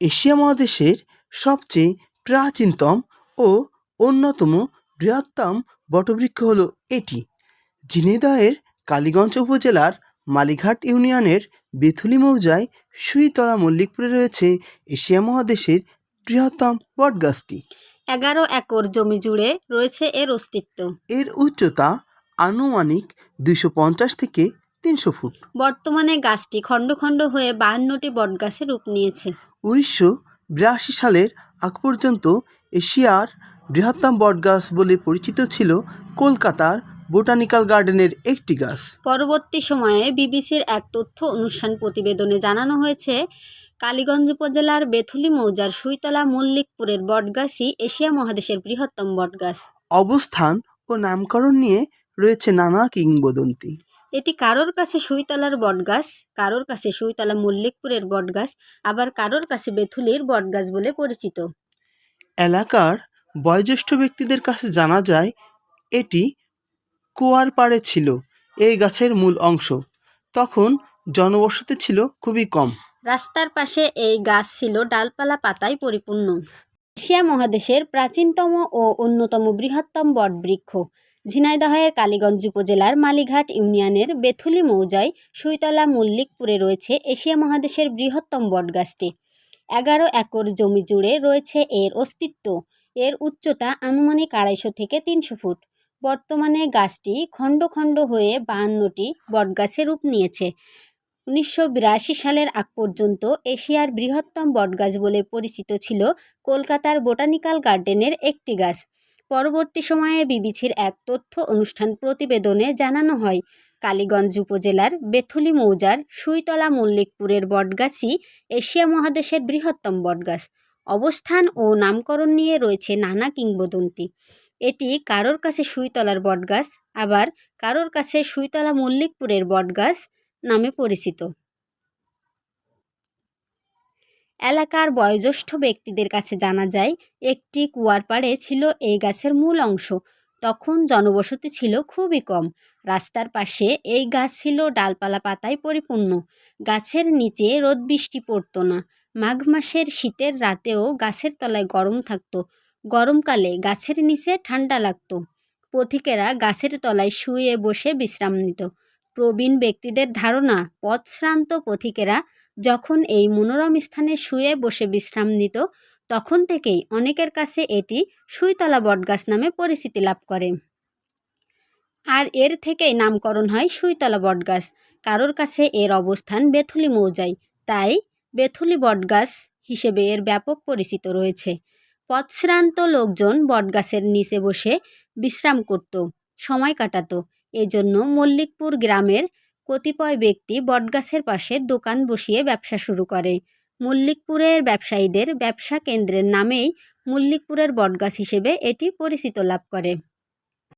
Asia মহাদেশের সবচেয়ে প্রাচীনতম ও অন্যতম বৃহত্তম বটবৃক্ষ হল এটি। ঝিনাইদহের কালীগঞ্জ উপজেলার মালিঘাট ইউনিয়নের বেথুলি মৌজায় সুইতলা মল্লিকপুরে রয়েছে এশিয়া মহাদেশের বৃহত্তম বটগাছটি। এগারো একর জমি জুড়ে রয়েছে এর অস্তিত্ব। এর উচ্চতা আনুমানিক দুইশো পঞ্চাশ থেকে তিনশো ফুট। বর্তমানে গাছটি খণ্ড খণ্ড হয়ে বাহান্নটি বটগাছে রূপ নিয়েছে। উনিশশো বিরাশি সালের আগ পর্যন্ত এশিয়ার বৃহত্তম বটগাছ বলে পরিচিত ছিল কলকাতার বোটানিক্যাল গার্ডেনের একটি গাছ। পরবর্তী সময়ে বিবিসির এক তথ্য অনুষ্ঠান প্রতিবেদনে জানানো হয়েছে কালীগঞ্জ উপজেলার বেথুলি মৌজার সুইতলা মল্লিকপুরের বটগাছই এশিয়া মহাদেশের বৃহত্তম বটগাছ। অবস্থান ও নামকরণ নিয়ে রয়েছে নানা কিংবদন্তি। এটি কারোর কাছে সুইতলার বটগাছ কারোর কাছে সুইতলা মল্লিকপুরের বটগাছ আবার কারোর কাছে বেথুলির বটগাছ বলে পরিচিত। এলাকার বয়োজ্যেষ্ঠ ব্যক্তিদের কাছে জানা যায় এটি কুয়ার পাড়ে ছিল এই গাছের মূল অংশ। তখন জনবসতি ছিল খুবই কম। রাস্তার পাশে এই গাছ ছিল ডালপালা পাতায় পরিপূর্ণ। এশিয়া মহাদেশের প্রাচীনতম ও অন্যতম বৃহত্তম বটবৃক্ষ। ঝিনাইদহের কালীগঞ্জ উপজেলার মালিঘাট ইউনিয়নের বেথুলি মৌজায় সুইতলা মল্লিকপুরে রয়েছে এশিয়া মহাদেশের বৃহত্তম বটগাছটি। এগারো একর জমি জুড়ে রয়েছে এর অস্তিত্ব। এর উচ্চতা আনুমানিক আড়াইশো থেকে তিনশো ফুট। বর্তমানে গাছটি খণ্ড খণ্ড হয়ে বাহান্নটি বটগাছে রূপ নিয়েছে। উনিশশো বিরাশি সালের আগ পর্যন্ত এশিয়ার বৃহত্তম বটগাছ বলে পরিচিত ছিল কলকাতার বোটানিক্যাল গার্ডেনের একটি গাছ। পরবর্তী সময়ে বিবিসির এক তথ্য অনুষ্ঠান প্রতিবেদনে জানানো হয়, কালীগঞ্জ উপজেলার বেথুলি মৌজার সুইতলা মল্লিকপুরের বটগাছই এশিয়া মহাদেশের বৃহত্তম বটগাছ। অবস্থান ও নামকরণ নিয়ে রয়েছে নানা কিংবদন্তি। এটি কারোর কাছে সুইতলার বটগাছ, আবার কারোর কাছে সুইতলা মল্লিকপুরের বটগাছ নামে পরিচিত। এলাকার বয়োজ্যেষ্ঠ ব্যক্তিদের কাছে জানা যায়, একটি কুয়ার পাড়ে ছিল এই গাছের মূল অংশ। তখন জনবসতি ছিল খুবই কম। রাস্তার পাশে এই গাছ ছিল ডালপালা পাতায় পরিপূর্ণ। গাছের নিচে রোদ বৃষ্টি পড়তো না। মাঘ মাসের শীতের রাতেও গাছের তলায় গরম থাকতো। গরমকালে গাছের নিচে ঠান্ডা লাগতো। পথিকেরা গাছের তলায় শুয়ে বসে বিশ্রাম নিত। প্রবীণ ব্যক্তিদের ধারণা, পথশ্রান্ত পথিকেরা যখন এই মনোরম স্থানে শুয়ে বসে বিশ্রাম নিত, তখন থেকেই অনেকের কাছে এটি সুইতলা বটগাছ নামে পরিচিতি লাভ করে। আর এর থেকেই নামকরণ হয় সুইতলা বটগাছ। কারোর কাছে এর অবস্থান বেথুলি মৌজায় তাই বেথুলি বটগাছ হিসেবে এর ব্যাপক পরিচিত রয়েছে। পথশ্রান্ত লোকজন বটগাছের নিচে বসে বিশ্রাম করত, সময় কাটাতো। এজন্য মল্লিকপুর গ্রামের কতিপয় ব্যক্তি বটগাছের পাশে দোকান বসিয়ে ব্যবসা শুরু করে। মল্লিকপুরের ব্যবসায়ীদের ব্যবসা কেন্দ্রের নামেই মল্লিকপুরের বটগাছ হিসেবে এটি পরিচিত লাভ করে।